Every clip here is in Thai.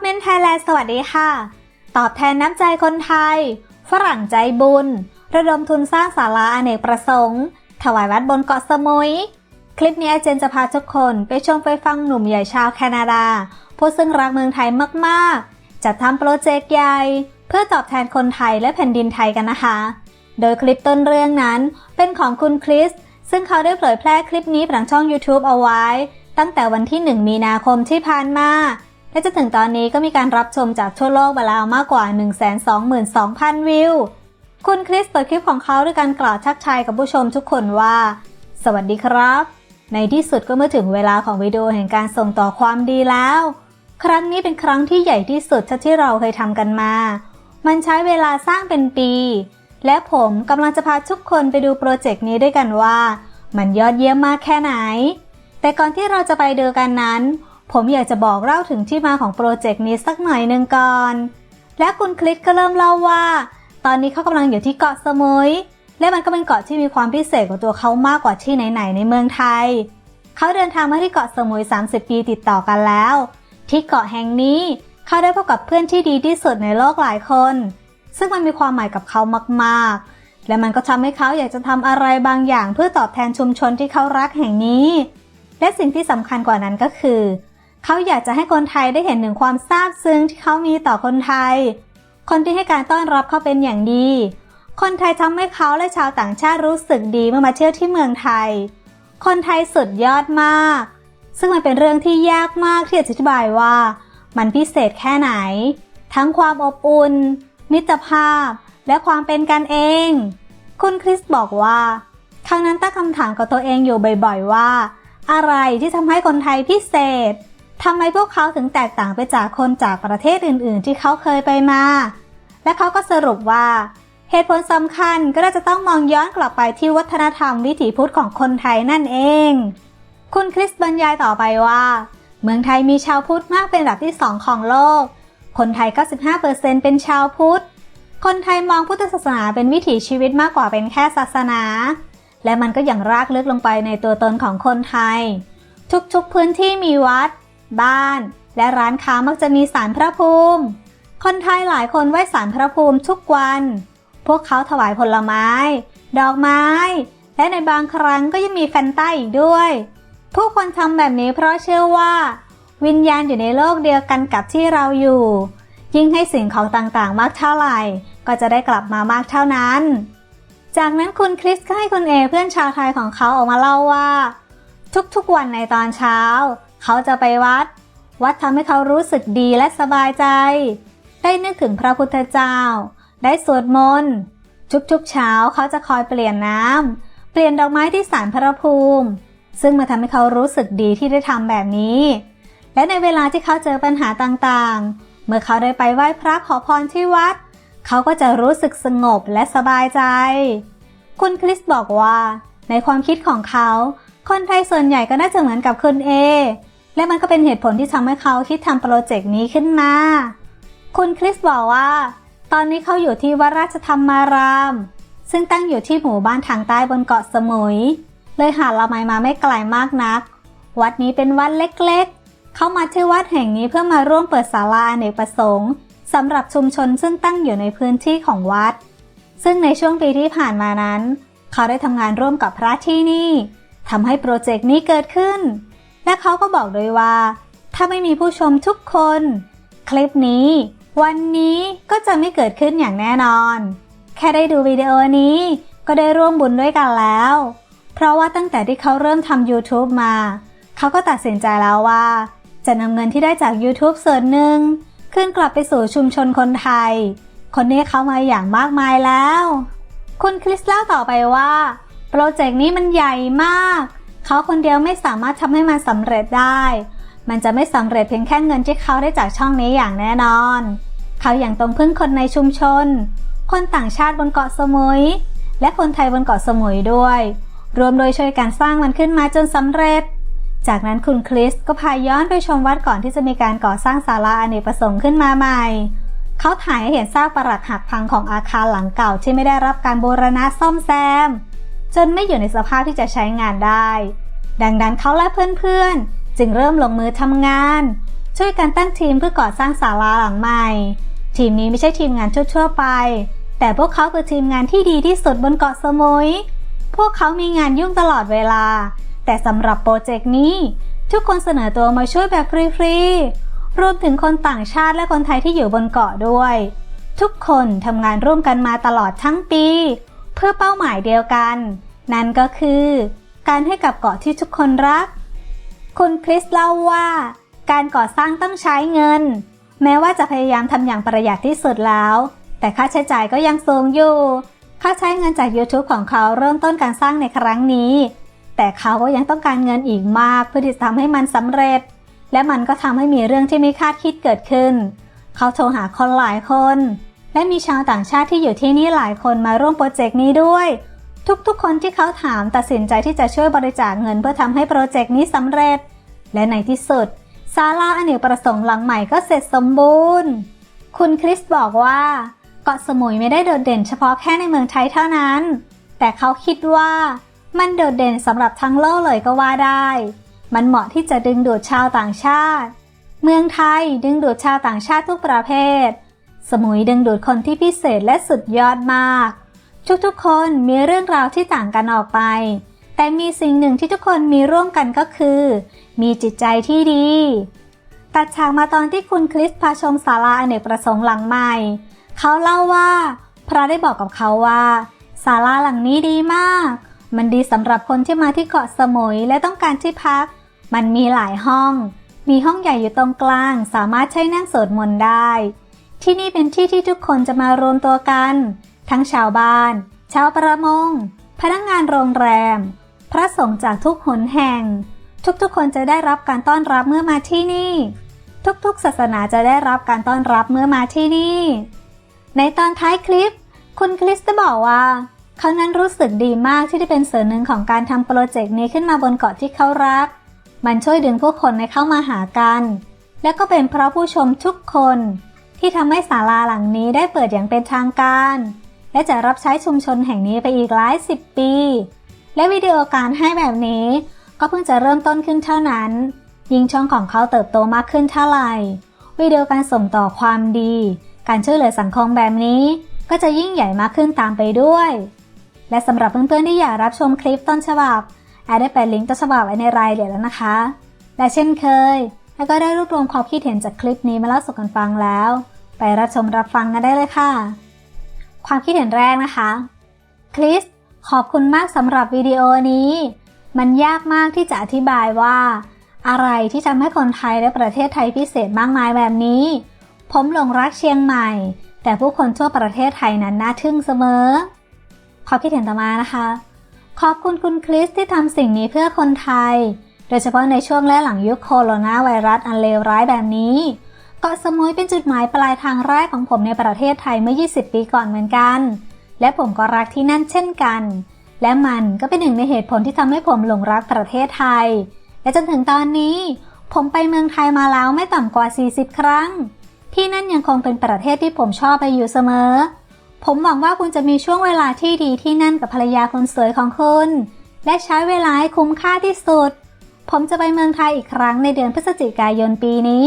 เมนไทยแลนด์สวัสดีค่ะ ตอบแทนน้ำใจคนไทย ฝรั่งใจบุญ ระดมทุนสร้างศาลาอเนกประสงค์ ถวายวัดบนเกาะสมุย คลิปนี้อาเจนจะพาทุกคนไปชมไปฟังหนุ่มใหญ่ชาวแคนาดา ผู้ซึ่งรักเมืองไทยมากๆ จัดทำโปรเจกต์ใหญ่ เพื่อตอบแทนคนไทยและแผ่นดินไทยกันนะคะ โดยคลิปต้นเรื่องนั้นเป็นของคุณคริสซึ่งเขาได้เผยแพร่คลิปนี้ผ่านช่อง YouTube เอาไว้ ตั้งแต่วันที่ 1 มีนาคมที่ผ่านมา และจะถึงตอนนี้ก็มีการรับชมจากทั่วโลกมาแล้วมากกว่า 122,000 วิว คุณคริสเปิดคลิปของเขาด้วยการกล่าวทักทายกับผู้ชมทุกคนว่า สวัสดีครับ ในที่สุดก็เมื่อถึงเวลาของวิดีโอแห่งการส่งต่อความดีแล้ว ครั้งนี้เป็นครั้งที่ใหญ่ที่สุดที่เราเคยทำกันมา มันใช้เวลาสร้างเป็นปี และผมกำลังจะพาทุกคนไปดูโปรเจกต์นี้ด้วยกันว่า มันยอดเยี่ยมมากแค่ไหน แต่ก่อนที่เราจะไปดูกันนั้น ผมอยากจะบอกเล่าถึงที่มาของโปรเจกต์นี้สักหน่อยหนึ่งก่อน และคุณคลิกก็เริ่มเล่าว่า ตอนนี้เขากำลังอยู่ที่เกาะสมุย และมันก็เป็นเกาะที่มีความพิเศษกว่าตัวเขามากกว่าที่ไหนๆในเมืองไทย เขาเดินทางมาที่เกาะสมุย 30 ปีติดต่อกันแล้ว ที่เกาะแห่งนี้เขาได้พบกับเพื่อนที่ดีที่สุดในโลกหลายคน ซึ่งมันมีความหมายกับเขามากๆ และมันก็ทำให้เขาอยากจะทำอะไรบางอย่างเพื่อตอบแทนชุมชนที่เขารักแห่งนี้ และสิ่งที่สำคัญกว่านั้นก็คือเเขาอยากจะให้คนไทยได้เห็นถึงความซาบซึ้งที่เขามีต่อคนไทย คนที่ให้การต้อนรับเขาเป็นอย่างดี คนไทยทำให้เขาและชาวต่างชาติรู้สึกดีเมื่อมาเที่ยวที่เมืองไทย คนไทยสุดยอดมาก ซึ่งมันเป็นเรื่องที่ยากมากที่จะอธิบายว่า มันพิเศษแค่ไหน ทั้งความอบอุ่น มิตรภาพ และความเป็นกันเอง คุณคริสบอกว่าครั้งนั้นตั้งคำถามกับตัวเองอยู่บ่อย ๆ ว่า อะไรที่ทำให้คนไทยพิเศษ ทำไมพวกเขาถึงแตกต่างไปจากคนจากประเทศอื่น ๆ ที่เขาเคยไปมา และเขาก็สรุปว่า เหตุผลสำคัญก็น่าจะต้องมองย้อนกลับไปที่วัฒนธรรมวิถีพุทธของคนไทยนั่นเอง คุณคริสบรรยายต่อไปว่า เมืองไทยมีชาวพุทธมากเป็นอันดับที่สองของโลก คนไทย 95%เป็นชาวพุทธ คนไทยมองพุทธศาสนาเป็นวิถีชีวิตมากกว่าเป็นแค่ศาสนา และมันก็ย่างรากลึกลงไปในตัวตนของคนไทย ทุกๆพื้นที่มีวัด บ้าน และร้านค้ามักจะมีสารพระภูมิ คนไทยหลายคนไหว้สารพระภูมิทุกวัน พวกเขาถวายผลไม้ ดอกไม้ และในบางครั้งก็ยังมีแฟนต้าอีกด้วย ผู้คนทำแบบนี้เพราะเชื่อว่า วิญญาณอยู่ในโลกเดียวกันกับที่เราอยู่ ยิ่งให้สิ่งของต่างๆ มากเท่าไหร่ ก็จะได้กลับมามากเท่านั้น จากนั้นคุณคริสก็ให้คุณเอเพื่อนชาวไทยของเขาออกมาเล่าว่าทุกๆวันในตอนเช้า เขาจะไปวัด วัดทำให้เขารู้สึกดีและสบายใจ ได้นึกถึงพระพุทธเจ้า ได้สวดมนต์ทุกๆเช้าเขาจะคอยเปลี่ยนน้ำเปลี่ยนดอกไม้ที่ศาลพระภูมิ ซึ่งมาทำให้เขารู้สึกดีที่ได้ทำแบบนี้ และในเวลาที่เขาเจอปัญหาต่างๆ เมื่อเขาได้ไปไหว้พระขอพรที่วัด เขาก็จะรู้สึกสงบและสบายใจ คุณคริสบอกว่า ในความคิดของเขา คนไทยส่วนใหญ่ก็น่าจะเหมือนกับคุณเอ และมันก็เป็นเหตุผลที่ทำให้เขาคิดทำโปรเจกต์นี้ขึ้นมา คุณคริสบอกว่า ตอนนี้เขาอยู่ที่วัดราชธรรมาราม ซึ่งตั้งอยู่ที่หมู่บ้านทางใต้บนเกาะสมุย เลยหาละไมมาไม่ไกลมากนัก วัดนี้เป็นวัดเล็กๆ เขามาที่วัดแห่งนี้เพื่อมาร่วมเปิดศาลาอเนกประสงค์สำหรับชุมชนซึ่งตั้งอยู่ในพื้นที่ของวัด ซึ่งในช่วงปีที่ผ่านมานั้น เขาได้ทำงานร่วมกับพระที่นี่ทำให้โปรเจกต์นี้เกิดขึ้น และเขาก็บอกด้วยว่า ถ้าไม่มีผู้ชมทุกคน คลิปนี้ วันนี้ก็จะไม่เกิดขึ้นอย่างแน่นอน แค่ได้ดูวิดีโอนี้ก็ได้ร่วมบุญด้วยกันแล้ว เพราะว่าตั้งแต่ที่เขาเริ่มทำ YouTube มา เขาก็ตัดสินใจแล้วว่า จะนำเงินที่ได้จาก YouTube ส่วนหนึ่ง ขึ้นกลับไปสู่ชุมชนคนไทย คนนี้เขามาอย่างมากมายแล้ว คุณคริสเล่าต่อไปว่า โปรเจกต์นี้มันใหญ่มาก เขาคนเดียวไม่สามารถทำให้มันสำเร็จได้ มันจะไม่สำเร็จเพียงแค่เงินที่เขาได้จากช่องนี้อย่างแน่นอน เขาอย่างต้องพึ่งคนในชุมชน คนต่างชาติบนเกาะสมุย และคนไทยบนเกาะสมุยด้วย รวมโดยช่วยการสร้างมันขึ้นมาจนสำเร็จ จากนั้นคุณคริสก็พาย้อนไปชมวัดก่อนที่จะมีการก่อสร้างศาลาอเนกประสงค์ขึ้นมาใหม่เขาถ่ายให้เห็นซากปรักหักพังของอาคารหลังเก่าที่ไม่ได้รับการบูรณะซ่อมแซม จนไม่อยู่ในสภาพที่จะใช้งานได้ ดังนั้นเขาและเพื่อนๆ จึงเริ่มลงมือทำงาน ช่วยกันตั้งทีมเพื่อก่อสร้างศาลาหลังใหม่ ทีมนี้ไม่ใช่ทีมงานทั่วๆไป แต่พวกเขาคือทีมงานที่ดีที่สุดบนเกาะสมุย พวกเขามีงานยุ่งตลอดเวลา แต่สำหรับโปรเจกต์นี้ ทุกคนเสนอตัวมาช่วยแบบฟรีๆรวมถึงคนต่างชาติและคนไทยที่อยู่บนเกาะด้วย ทุกคนทำงานร่วมกันมาตลอดทั้งปี พื่อเป้าหมายเดียวกัน นั่นก็คือ การให้กับเกาะที่ทุกคนรัก คุณคริสเล่าว่า การก่อสร้างต้องใช้เงิน แม้ว่าจะพยายามทำอย่างประหยัดที่สุดแล้ว แต่ค่าใช้จ่ายก็ยังสูงอยู่ ค่าใช้เงินจาก YouTube ของเขาเริ่มต้นการสร้างในครั้งนี้ แต่เขาก็ยังต้องการเงินอีกมากเพื่อที่จะทำให้มันสำเร็จ และมันก็ทำให้มีเรื่องที่ไม่คาดคิดเกิดขึ้น เขาโทรหาคนหลายคน และมีชาวต่างชาติที่อยู่ที่นี่หลายคนมาร่วมโปรเจกต์นี้ด้วย ทุกๆ คนที่เขาถามตัดสินใจที่จะช่วยบริจาคเงินเพื่อทำให้โปรเจกต์นี้สำเร็จ และในที่สุดศาลาอเนกประสงค์หลังใหม่ก็เสร็จสมบูรณ์ คุณคริสบอกว่าเกาะสมุยไม่ได้โดดเด่นเฉพาะแค่ในเมืองไทยเท่านั้น แต่เขาคิดว่ามันโดดเด่นสำหรับทั้งโลกเลยก็ว่าได้ มันเหมาะที่จะดึงดูดชาวต่างชาติ เมืองไทยดึงดูดชาวต่างชาติทุกประเภท สมุยดึงดูดคนที่พิเศษและสุดยอดมาก ทุกๆ คนมีเรื่องราวที่ต่างกันออกไป แต่มีสิ่งหนึ่งที่ทุกคนมีร่วมกันก็คือ มีจิตใจที่ดี ตัดฉากมาตอนที่คุณคริสพาชมศาลาอเนกประสงค์หลังใหม่ เขาเล่าว่า พระได้บอกกับเขาว่าศาลาหลังนี้ดีมาก มันดีสำหรับคนที่มาที่เกาะสมุยและต้องการที่พัก มันมีหลายห้อง มีห้องใหญ่อยู่ตรงกลาง สามารถใช้นั่งสวดมนต์ได้ ที่นี่เป็นที่ที่ทุกคนจะมารวมตัวกัน ทั้งชาวบ้าน ชาวประมง พนักงงานโรงแรม พระสงฆ์จากทุกหนแห่ง ทุกๆคนจะได้รับการต้อนรับเมื่อมาที่นี่ ทุกๆ ศาสนาจะได้รับการต้อนรับเมื่อมาที่นี่ ในตอนท้ายคลิป คุณคริสได้บอกว่าเขานั้นรู้สึกดีมากที่ได้เป็นส่วนหนึ่งของการทำโปรเจกต์นี้ขึ้นมาบนเกาะที่เขารัก มันช่วยดึงผู้คนให้เข้ามาหากัน และก็เป็นเพราะผู้ชมทุกคน ที่ทำให้ศาลาหลังนี้ได้เปิดอย่างเป็นทางการ และจะรับใช้ชุมชนแห่งนี้ไปอีกหลายสิบปี และวิดีโอการให้แบบนี้ ก็เพิ่งจะเริ่มต้นขึ้นเท่านั้น ยิ่งช่องของเขาเติบโตมากขึ้นเท่าไหร่วิดีโอการส่งต่อความดี การช่วยเหลือสังคมแบบนี้ ก็จะยิ่งใหญ่มากขึ้นตามไปด้วย และสำหรับเพื่อนๆที่อยากรับชมคลิปต้นฉบับแอดได้แปะลิงก์ต้นฉบับไว้ในรายละเอียดแล้วนะคะ และเช่นเคยแอดก็ได้รวบรวมความคิดเห็นจากคลิปนี้มาเล่าสู่กันฟังแล้ว ไปรับชมรับฟังกันได้เลยค่ะ ความคิดเห็นแรกนะคะ คริส ขอบคุณมากสำหรับวิดีโอนี้ มันยากมากที่จะอธิบายว่า อะไรที่ทำให้คนไทยและประเทศไทยพิเศษมากมายแบบนี้ ผมหลงรักเชียงใหม่ แต่ผู้คนทั่วประเทศไทยนั้นน่าทึ่งเสมอ ความคิดเห็นต่อมานะคะ ขอบคุณคุณคริสที่ทำสิ่งนี้เพื่อคนไทย โดยเฉพาะในช่วงและหลังยุคโคโรนาไวรัสอันเลวร้ายแบบนี้ เกาะสมุยเป็นจุดหมายปลายทางแรกของผมในประเทศไทยเมื่อ 20 ปีก่อนเหมือนกัน และผมก็รักที่นั่นเช่นกัน และมันก็เป็นหนึ่งในเหตุผลที่ทำให้ผมหลงรักประเทศไทย และจนถึงตอนนี้ ผมไปเมืองไทยมาแล้วไม่ต่ำกว่า 40 ครั้ง ที่นั่นยังคงเป็นประเทศที่ผมชอบไปอยู่เสมอ ผมหวังว่าคุณจะมีช่วงเวลาที่ดีที่นั่นกับภรรยาคนสวยของคุณ และใช้เวลาให้คุ้มค่าที่สุด ผมจะไปเมืองไทยอีกครั้งในเดือนพฤศจิกายนปีนี้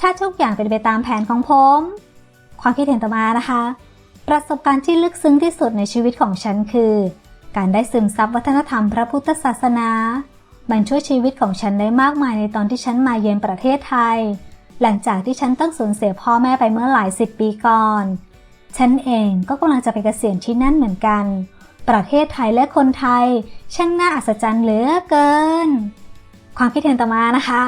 ถ้าทุกอย่างเป็นไปตามแผนของผม ความคิดเห็นต่อมานะคะ ประสบการณ์ที่ลึกซึ้งที่สุดในชีวิตของฉันคือ การได้ซึมซับวัฒนธรรมพระพุทธศาสนา มันช่วยชีวิตของฉันได้มากมายในตอนที่ฉันมาเยือนประเทศไทย หลังจากที่ฉันต้องสูญเสียพ่อแม่ไปเมื่อหลายสิบปีก่อน ฉันเองก็กำลังจะไปเกษียณที่นั่นเหมือนกัน ประเทศไทยและคนไทย ช่างน่าอัศจรรย์เหลือเกิน ความคิดเห็นต่อมานะคะ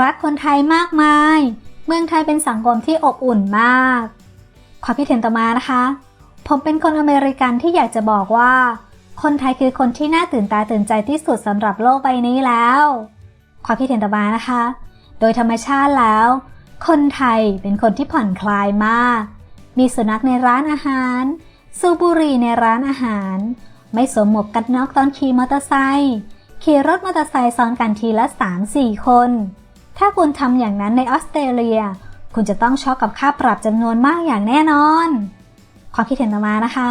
รักคนไทยมากมาย เมืองไทยเป็นสังคมที่อบอุ่นมาก ความคิดเห็นต่อมานะคะ ผมเป็นคนอเมริกันที่อยากจะบอกว่า คนไทยคือคนที่น่าตื่นตาตื่นใจที่สุดสำหรับโลกใบนี้แล้ว ความคิดเห็นต่อมานะคะ โดยธรรมชาติแล้ว คนไทยเป็นคนที่ผ่อนคลายมาก มีสุนัขในร้านอาหาร สูบุรีในร้านอาหาร ไม่สวมหมวกกันน็อกตอนขี่มอเตอร์ไซค์ขี่รถมอเตอร์ไซค์ซ้อนกันทีละ 3-4 คน ถ้าคุณทำอย่างนั้นในออสเตรเลีย คุณจะต้องช็อกกับค่าปรับจำนวนมากอย่างแน่นอน ความคิดเห็นต่อมานะคะ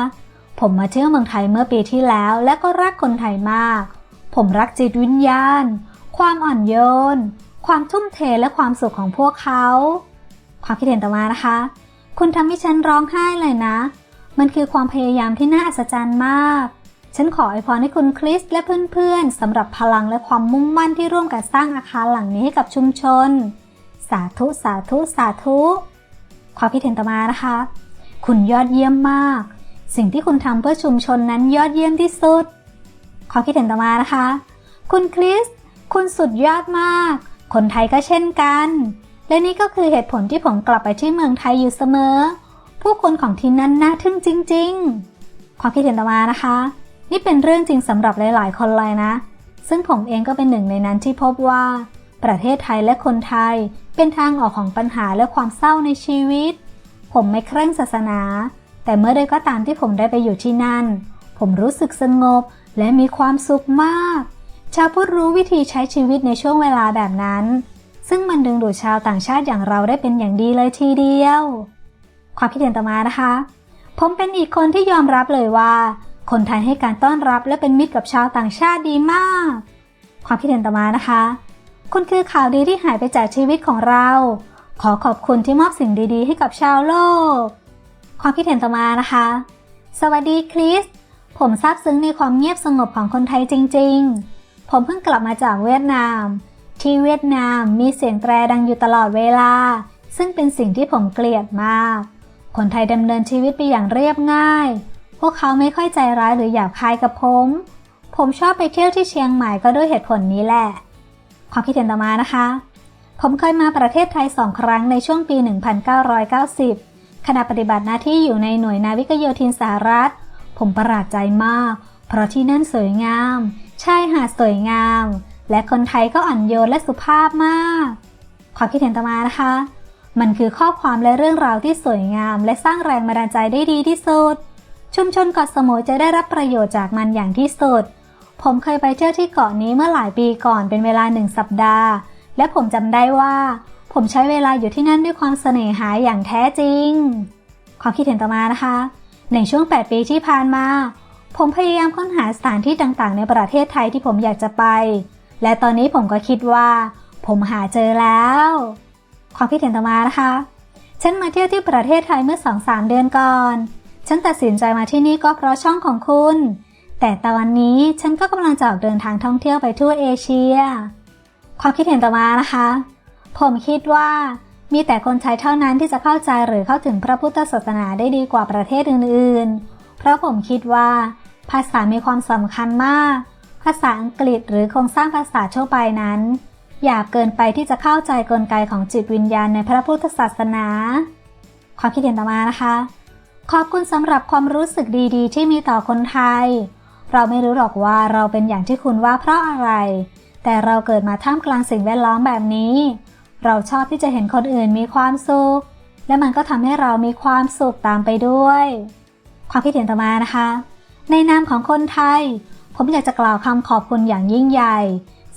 ผมมาเที่ยวเมืองไทยเมื่อปีที่แล้ว และก็รักคนไทยมาก ผมรักจิตวิญญาณ ความอ่อนโยน ความทุ่มเทและความสุขของพวกเขา ความคิดเห็นต่อมานะคะ คุณทำให้ฉันร้องไห้เลยนะ มันคือความพยายามที่น่าอัศจรรย์มาก ฉันขออวยพรให้คุณคริสและเพื่อนๆสำหรับพลังและความมุ่งมั่นที่ร่วมกันสร้างอาคารหลังนี้ให้กับชุมชน สาธุสาธุสาธุ ความคิดเห็นต่อมานะคะ คุณยอดเยี่ยมมาก สิ่งที่คุณทำเพื่อชุมชนนั้นยอดเยี่ยมที่สุด ความคิดเห็นต่อมานะคะ คุณคริส คุณสุดยอดมาก คนไทยก็เช่นกัน และนี่ก็คือเหตุผลที่ผมกลับไปที่เมืองไทยอยู่เสมอ ผู้คนของที่นั่นน่าทึ่งจริง ๆ ความคิดเห็นต่อมานะคะ นี่เป็นเรื่องจริงสำหรับหลาย ๆ คนเลยนะ ซึ่งผมเองก็เป็นหนึ่งในนั้นที่พบว่า ประเทศไทยและคนไทย เป็นทางออกของปัญหาและความเศร้าในชีวิต ผมไม่เคร่งศาสนา แต่เมื่อใดก็ตามที่ผมได้ไปอยู่ที่นั่น ผมรู้สึกสงบและมีความสุขมาก ชาวพุทธรู้วิธีใช้ชีวิตในช่วงเวลาแบบนั้น ซึ่งมันดึงดูดชาวต่างชาติอย่างเราได้เป็นอย่างดีเลยทีเดียว ความคิดเห็นต่อมานะคะ ผมเป็นอีกคนที่ยอมรับเลยว่า คนไทยให้การต้อนรับและเป็นมิตรกับชาวต่างชาติดีมาก ความคิดเห็นต่อมานะคะ คุณคือข่าวดีที่หายไปจากชีวิตของเรา ขอขอบคุณที่มอบสิ่งดีๆ ให้กับชาวโลก ความคิดเห็นต่อมานะคะ สวัสดีคริส ผมซาบซึ้งในความเงียบสงบของคนไทยจริง ๆ ผมเพิ่งกลับมาจากเวียดนาม ที่เวียดนามมีเสียงแตรดังอยู่ตลอดเวลา ซึ่งเป็นสิ่งที่ผมเกลียดมาก คนไทยดำเนินชีวิตไปอย่างเรียบง่าย พวกเขาไม่ค่อยใจร้ายหรือหยาบคายกับผม ผมชอบไปเที่ยวที่เชียงใหม่ก็ด้วยเหตุผลนี้แหละ ความคิดเห็นต่อมานะคะ ผมเคยมาประเทศไทยสองครั้งในช่วงปี 1990 ขณะปฏิบัติหน้าที่อยู่ในหน่วยนาวิกโยธินสหรัฐ ผมประหลาดใจมาก เพราะที่นั่นสวยงาม ชายหาดสวยงาม และคนไทยก็อ่อนโยนและสุภาพมาก ความคิดเห็นต่อมานะคะ มันคือข้อความและเรื่องราวที่สวยงาม และสร้างแรงบันดาลใจได้ดีที่สุด ชุมชนเกาะสมุยจะได้รับประโยชน์จากมันอย่างที่สุด ผมเคยไปเที่ยวที่เกาะนี้เมื่อหลายปีก่อนเป็นเวลาหนึ่งสัปดาห์ และผมจำได้ว่า ผมใช้เวลาอยู่ที่นั่นด้วยความเสน่หาอย่างแท้จริง ความคิดเห็นต่อมานะคะ ในช่วง 8 ปีที่ผ่านมา ผมพยายามค้นหาสถานที่ต่างๆ ในประเทศไทยที่ผมอยากจะไป และตอนนี้ผมก็คิดว่า ผมหาเจอแล้ว ความคิดเห็นต่อมานะคะ ฉันมาเที่ยวที่ประเทศไทยเมื่อ 2-3 เดือนก่อน ฉันตัดสินใจมาที่นี่ก็เพราะช่องของคุณ แต่ตอนนี้ฉันก็กำลังจะออกเดินทางท่องเที่ยวไปทั่วเอเชีย ความคิดเห็นต่อมานะคะ ผมคิดว่ามีแต่คนไทยเท่านั้นที่จะเข้าใจหรือเข้าถึงพระพุทธศาสนาได้ดีกว่าประเทศอื่นๆ เพราะผมคิดว่า ภาษามีความสำคัญมาก ภาษาอังกฤษหรือโครงสร้างภาษาทั่วไปนั้นหยาบเกินไปที่จะเข้าใจกลไกของจิตวิญญาณในพระพุทธศาสนา ความคิดเห็นต่อมานะคะ ขอบคุณสำหรับความรู้สึกดีๆ ที่มีต่อคนไทย เราไม่รู้หรอกว่าเราเป็นอย่างที่คุณว่าเพราะอะไร แต่เราเกิดมาท่ามกลางสิ่งแวดล้อมแบบนี้ เราชอบที่จะเห็นคนอื่นมีความสุข และมันก็ทำให้เรามีความสุขตามไปด้วย ความคิดเห็นต่อมานะคะ ในนามของคนไทย ผมอยากจะกล่าวคำขอบคุณอย่างยิ่งใหญ่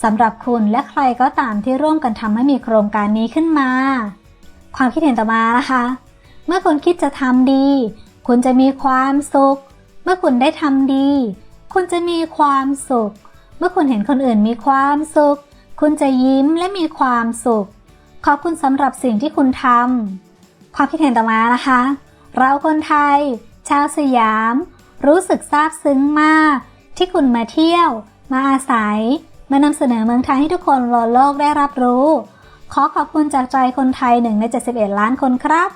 สำหรับคุณและใครก็ตามที่ร่วมกันทำให้มีโครงการนี้ขึ้นมา ความคิดเห็นต่อมานะคะ เมื่อคุณคิดจะทำดี คุณจะมีความสุข เมื่อคุณได้ทำดี คุณจะมีความสุข เมื่อคุณเห็นคนอื่นมีความสุข คุณจะยิ้มและมีความสุข ขอบคุณสำหรับสิ่งที่คุณทำความคิดเห็นต่อมานะคะ เราคนไทย ชาวสยาม รู้สึกซาบซึ้งมาก ที่คุณมาเที่ยว มาอาศัย มานำเสนอเมืองไทยให้ทุกคนรอโลกได้รับรู้ ขอขอบคุณจากใจคนไทยหนึ่งใน 71 ล้านคนครับ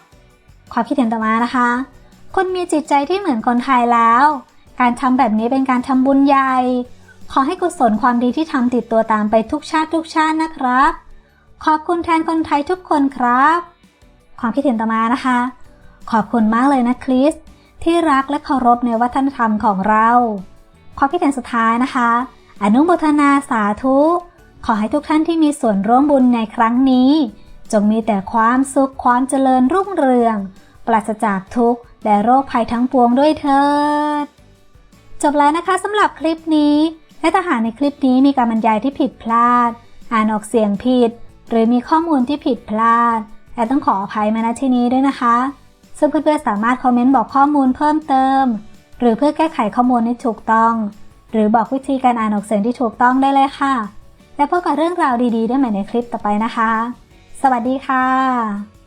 ความคิดเห็นต่อมานะคะ คุณมีจิตใจที่เหมือนคนไทยแล้ว การทำแบบนี้เป็นการทำบุญใหญ่ ขอให้กุศลความดีที่ทำติดตัวตามไปทุกชาติทุกชาตินะครับ ขอบคุณแทนคนไทยทุกคนครับ ความคิดเห็นต่อมานะคะ ขอบคุณมากเลยนะคริสที่รักและเคารพในวัฒนธรรมของเรา ความคิดเห็นสุดท้ายนะคะ อนุโมทนาสาธุ ขอให้ทุกท่านที่มีส่วนร่วมบุญในครั้งนี้ จงมีแต่ความสุขความเจริญรุ่งเรือง ปราศจากทุกข์ และโรคภัยทั้งปวงด้วยเถิด จบแล้วนะคะสำหรับคลิปนี้ และถ้าหากในคลิปนี้มีการบรรยายที่ผิดพลาด อ่านออกเสียงผิด หรือมีข้อมูลที่ผิดพลาดและต้องขออภัยมาณที่นี้ด้วยนะคะ ซึ่งเพื่อนๆสามารถคอมเมนต์บอกข้อมูลเพิ่มเติม หรือเพื่อแก้ไขข้อมูลให้ถูกต้อง หรือบอกวิธีการอ่านออกเสียงที่ถูกต้องได้เลยค่ะ และพบกับเรื่องราวดีๆ ได้ใหม่ในคลิปต่อไปนะคะ สวัสดีค่ะ